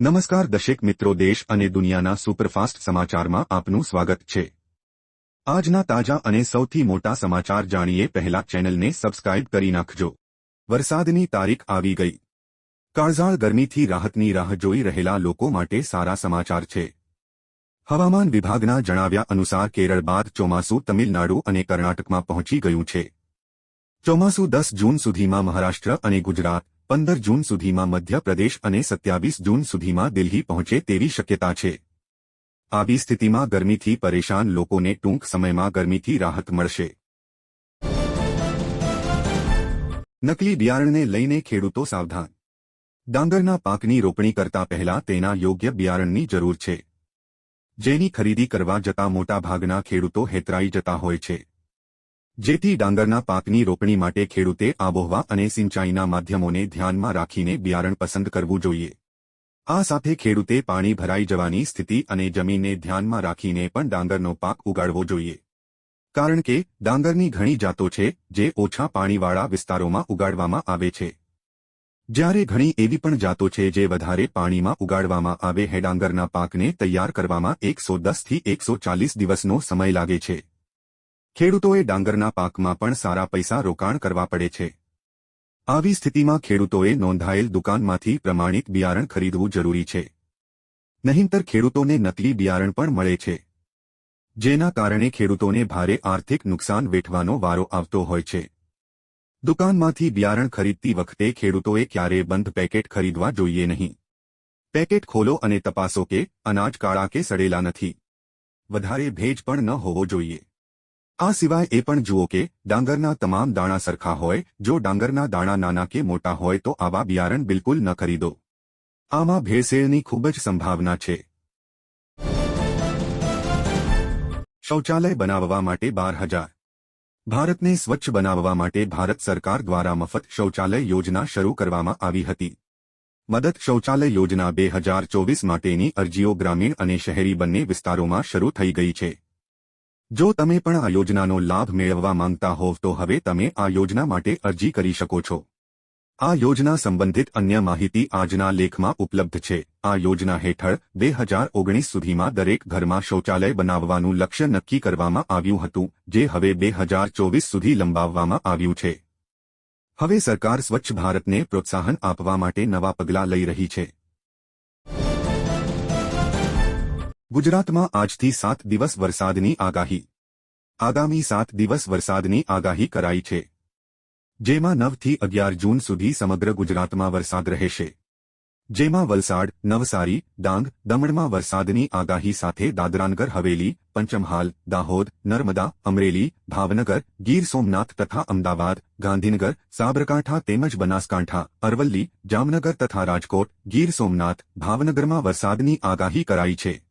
નમસ્કાર દશેક મિત્રો દેશ અને દુનિયાના સુપરફાસ્ટ સમાચારમાં આપનું સ્વાગત છે. આજના તાજા અને સૌથી મોટા સમાચાર જાણીએ પહેલા ચેનલને સબસ્ક્રાઇબ કરી નાખજો. વરસાદની તારીખ આવી ગઈ. કાળઝાળ ગરમીથી રાહતની રાહ જોઈ રહેલા લોકો માટે સારા સમાચાર છે. હવામાન વિભાગના જણાવ્યા અનુસાર કેરળ બાદ ચોમાસું તમિલનાડુ અને કર્ણાટકમાં પહોંચી ગયું છે. ચોમાસું દસ જૂન સુધીમાં મહારાષ્ટ્ર અને ગુજરાત પંદર જૂન સુધીમાં મધ્યપ્રદેશ અને સત્યાવીસ જૂન સુધીમાં દિલ્હી પહોંચે તેવી શક્યતા છે. આવી સ્થિતિમાં ગરમીથી પરેશાન લોકોને ટૂંક સમયમાં ગરમીથી રાહત મળશે. નકલી બિયારણને લઈને ખેડૂતો સાવધાન. ડાંગરના પાકની રોપણી કરતા પહેલા તેના યોગ્ય બિયારણની જરૂર છે. જેની ખરીદી કરવા જતા મોટાભાગના ખેડૂતો હેતરાઈ જતા હોય છે. જેથી ડાંગરના પાકની રોપણી માટે ખેડૂતે આબોહવા અને સિંચાઈના માધ્યમોને ધ્યાનમાં રાખીને બિયારણ પસંદ કરવું જોઈએ. આ સાથે ખેડૂતે પાણી ભરાઈ જવાની સ્થિતિ અને જમીનને ધ્યાનમાં રાખીને પણ ડાંગરનો પાક ઉગાડવો જોઈએ. કારણ કે, ડાંગરની ઘણી જાતો છે, જે ઓછા પાણીવાળા વિસ્તારોમાં ઉગાડવામાં આવે છે. જ્યારે ઘણી એવી પણ જાતો છે જે વધારે પાણીમાં ઉગાડવામાં આવે, હે ડાંગરના પાકને તૈયાર કરવામાં એકસો દસથી એકસો ચાલીસ દિવસનો સમય લાગે છે. ખેડૂતોએ ડાંગરના પાકમાં પણ સારા પૈસા રોકાણ કરવા પડે છે. આવી સ્થિતિમાં ખેડૂતોએ નોંધાયેલ દુકાનમાંથી પ્રમાણિત બિયારણ ખરીદવું જરૂરી છે. નહીંતર ખેડૂતોને નકલી બિયારણ પણ મળે છે. જેના કારણે ખેડૂતોને ભારે આર્થિક નુકસાન વેઠવાનો વારો આવતો હોય છે. દુકાનમાંથી બિયારણ ખરીદતી વખતે ખેડૂતોએ ક્યારે બંધ પેકેટ ખરીદવા જોઈએ નહીં. પેકેટ ખોલો અને તપાસો કે અનાજ કાળા કે સડેલા નથી. વધારે ભેજ પણ ન હોવો જોઈએ. આ સિવાય એ પણ જુઓ કે ડાંગરના તમામ દાણા સરખા હોય, જો ડાંગરના દાણા નાના કે મોટા હોય તો આવા બિયારણ બિલકુલ ન ખરીદો. આમાં ભેળસેળની ખૂબ જ સંભાવના છે. શૌચાલય બનાવવા માટે બાર હજાર. ભારતને સ્વચ્છ બનાવવા માટે ભારત સરકાર દ્વારા મફત શૌચાલય યોજના શરૂ કરવામાં આવી હતી. મદદ શૌચાલય યોજના બે હજાર ચોવીસ માટેની અરજીઓ ગ્રામીણ અને શહેરી બંને વિસ્તારોમાં શરૂ થઈ ગઈ છે. જો તમે પણ આ યોજનાનો લાભ મેળવવા માંગતા હોવ તો હવે તમે આ યોજના માટે અરજી કરી શકો છો. આ યોજના સંબંધિત અન્ય માહિતી આજના લેખમાં ઉપલબ્ધ છે. આ યોજના હેઠળ બે હજાર ઓગણીસ સુધીમાં દરેક ઘરમાં શૌચાલય બનાવવાનું લક્ષ્ય નક્કી કરવામાં આવ્યું હતું, જે હવે બે હજાર ચોવીસ સુધી લંબાવવામાં આવ્યું છે. હવે સરકાર સ્વચ્છ ભારતને પ્રોત્સાહન આપવા માટે નવા પગલાં લઈ રહી છે. ગુજરાતમાં આજથી સાત દિવસ વરસાદની આગાહી. આગામી સાત દિવસ વરસાદની આગાહી કરાઈ છે. જેમાં નવથી અગિયાર જૂન સુધી સમગ્ર ગુજરાતમાં વરસાદ રહેશે. જેમાં વલસાડ, નવસારી, ડાંગ, દમણમાં વરસાદની આગાહી સાથે દાદરાનગર, હવેલી, પંચમહાલ, દાહોદ, નર્મદા, અમરેલી, ભાવનગર, ગીર સોમનાથ તથા અમદાવાદ, ગાંધીનગર, સાબરકાંઠા તેમજ બનાસકાંઠા, અરવલ્લી, જામનગર તથા રાજકોટ, ગીર સોમનાથ, ભાવનગરમાં વરસાદની આગાહી કરાઈ છે.